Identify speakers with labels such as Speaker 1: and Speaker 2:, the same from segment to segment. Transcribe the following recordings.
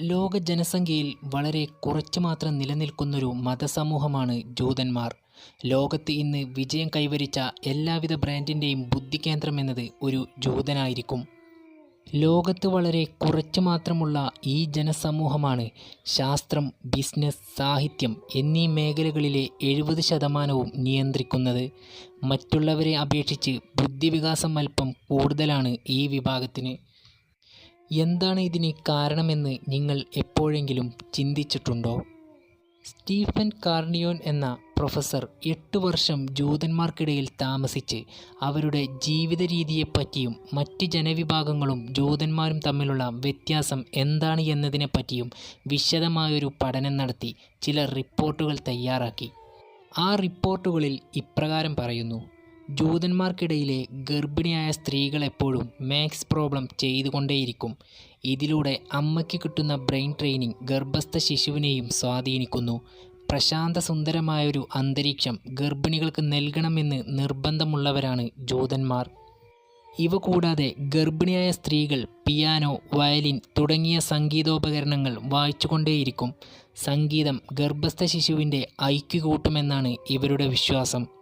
Speaker 1: ലോക ജനസംഖ്യയിൽ വളരെ കുറച്ചു മാത്രം നിലനിൽക്കുന്നൊരു മതസമൂഹമാണ് ജൂതന്മാർ. ലോകത്ത് ഇന്ന് വിജയം കൈവരിച്ച എല്ലാവിധ ബ്രാൻഡിന്റെയും ബ്രാൻഡിന്റെയും ബുദ്ധികേന്ദ്രമെന്നത് ഒരു ജൂതനായിരിക്കും. ലോകത്ത് വളരെ കുറച്ചു മാത്രമുള്ള ഈ ജനസമൂഹമാണ് ശാസ്ത്രം, ബിസിനസ്, സാഹിത്യം എന്നീ മേഖലകളിലെ എഴുപത് ശതമാനവും നിയന്ത്രിക്കുന്നത്. മറ്റുള്ളവരെ അപേക്ഷിച്ച് ബുദ്ധിവികാസം അല്പം കൂടുതലാണ് ഈ വിഭാഗത്തിന്. എന്താണ് ഇതിന് കാരണമെന്ന് നിങ്ങൾ എപ്പോഴെങ്കിലും ചിന്തിച്ചിട്ടുണ്ടോ? സ്റ്റീഫൻ കാർണിയോൻ എന്ന പ്രൊഫസർ എട്ട് വർഷം ജൂതന്മാർക്കിടയിൽ താമസിച്ച് അവരുടെ ജീവിത രീതിയെപ്പറ്റിയും മറ്റ് ജനവിഭാഗങ്ങളും ജൂതന്മാരും തമ്മിലുള്ള വ്യത്യാസം എന്താണ് എന്നതിനെപ്പറ്റിയും വിശദമായൊരു പഠനം നടത്തി ചില റിപ്പോർട്ടുകൾ തയ്യാറാക്കി. ആ റിപ്പോർട്ടുകളിൽ ഇപ്രകാരം പറയുന്നു. ജൂതന്മാർക്കിടയിലെ ഗർഭിണിയായ സ്ത്രീകൾ എപ്പോഴും മാത്സ് പ്രോബ്ലം ചെയ്തുകൊണ്ടേയിരിക്കും. ഇതിലൂടെ അമ്മയ്ക്ക് കിട്ടുന്ന ബ്രെയിൻ ട്രെയിനിങ് ഗർഭസ്ഥ ശിശുവിനെയും സ്വാധീനിക്കുന്നു. പ്രശാന്ത സുന്ദരമായൊരു അന്തരീക്ഷം ഗർഭിണികൾക്ക് നൽകണമെന്ന് നിർബന്ധമുള്ളവരാണ് ജൂതന്മാർ. ഇവ കൂടാതെ ഗർഭിണിയായ സ്ത്രീകൾ പിയാനോ, വയലിൻ തുടങ്ങിയ സംഗീതോപകരണങ്ങൾ വായിച്ചുകൊണ്ടേയിരിക്കും. സംഗീതം ഗർഭസ്ഥ ശിശുവിന്റെ ഐക്യ കൂട്ടുമെന്നാണ് ഇവരുടെ വിശ്വാസം.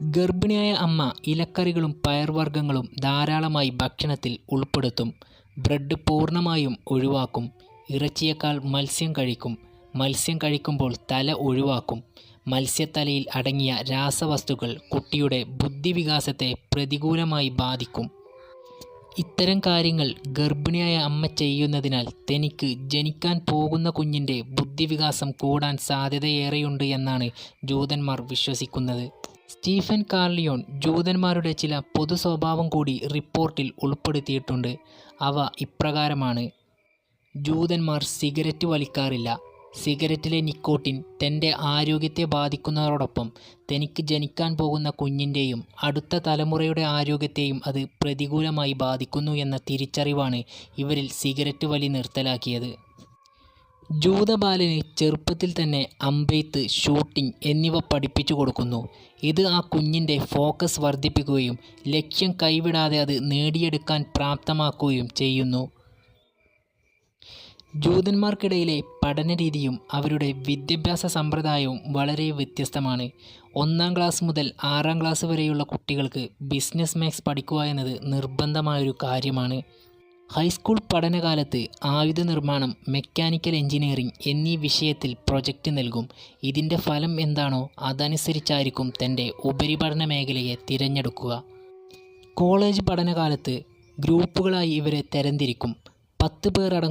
Speaker 1: ഗർഭിണിയായ അമ്മ ഇലക്കറികളും പയർവർഗങ്ങളും ധാരാളമായി ഭക്ഷണത്തിൽ ഉൾപ്പെടുത്തും. ബ്രെഡ് പൂർണമായും ഒഴിവാക്കും. ഇറച്ചിയേക്കാൾ മത്സ്യം കഴിക്കും. മത്സ്യം കഴിക്കുമ്പോൾ തല ഒഴിവാക്കും. മത്സ്യത്തലയിൽ അടങ്ങിയ രാസവസ്തുക്കൾ കുട്ടിയുടെ ബുദ്ധിവികാസത്തെ പ്രതികൂലമായി ബാധിക്കും. ഇത്തരം കാര്യങ്ങൾ ഗർഭിണിയായ അമ്മ ചെയ്യുന്നതിനാൽ തനിക്ക് ജനിക്കാൻ പോകുന്ന കുഞ്ഞിന്റെ ബുദ്ധിവികാസം കൂടാൻ സാധ്യതയേറെയുണ്ട് എന്നാണ് ജൂതന്മാർ വിശ്വസിക്കുന്നത്. സ്റ്റീഫൻ കാർലിയോൺ ജൂതന്മാരുടെ ചില പൊതു സ്വഭാവം കൂടി റിപ്പോർട്ടിൽ ഉൾപ്പെടുത്തിയിട്ടുണ്ട്. അവ ഇപ്രകാരമാണ്. ജൂതന്മാർ സിഗരറ്റ് വലിക്കാറില്ല. സിഗരറ്റിലെ നിക്കോട്ടിൻ തന്റെ ആരോഗ്യത്തെ ബാധിക്കുന്നതോടൊപ്പം തനിക്ക് ജനിക്കാൻ പോകുന്ന കുഞ്ഞിന്റെയും അടുത്ത തലമുറയുടെ ആരോഗ്യത്തെയും അത് പ്രതികൂലമായി ബാധിക്കുന്നു എന്ന തിരിച്ചറിവാണ് ഇവരിൽ സിഗരറ്റ് വലി നിർത്തലാക്കിയത്. ജൂതബാലന് ചെറുപ്പത്തിൽ തന്നെ അമ്പെയ്ത്ത്, ഷൂട്ടിംഗ് എന്നിവ പഠിപ്പിച്ചു കൊടുക്കുന്നു. ഇത് ആ കുഞ്ഞിന്റെ ഫോക്കസ് വർദ്ധിപ്പിക്കുകയും ലക്ഷ്യം കൈവിടാതെ അത് നേടിയെടുക്കാൻ പ്രാപ്തമാക്കുകയും ചെയ്യുന്നു. ജൂതന്മാർക്കിടയിലെ പഠനരീതിയും അവരുടെ വിദ്യാഭ്യാസ സമ്പ്രദായവും വളരെ വ്യത്യസ്തമാണ്. ഒന്നാം ക്ലാസ് മുതൽ ആറാം ക്ലാസ് വരെയുള്ള കുട്ടികൾക്ക് ബിസിനസ് മാത്സ് പഠിക്കുക എന്നത് നിർബന്ധമായൊരു കാര്യമാണ്. ഹൈസ്കൂൾ പഠനകാലത്ത് ആയുധ നിർമ്മാണം മെക്കാനിക്കൽ എഞ്ചിനീയറിംഗ് എന്നീ വിഷയത്തിൽ പ്രൊജക്റ്റ് നൽകും. ഇതിന്റെ ഫലം എന്താണോ അതനുസരിച്ചായിരിക്കും തന്റെ ഉപരിപഠന മേഖലയെ തിരഞ്ഞെടുക്കുക. കോളേജ് പഠനകാലത്ത് ഗ്രൂപ്പുകളായി ഇവരെ തരംതിരിക്കും. പത്ത് പേർ അടങ്ങുന്ന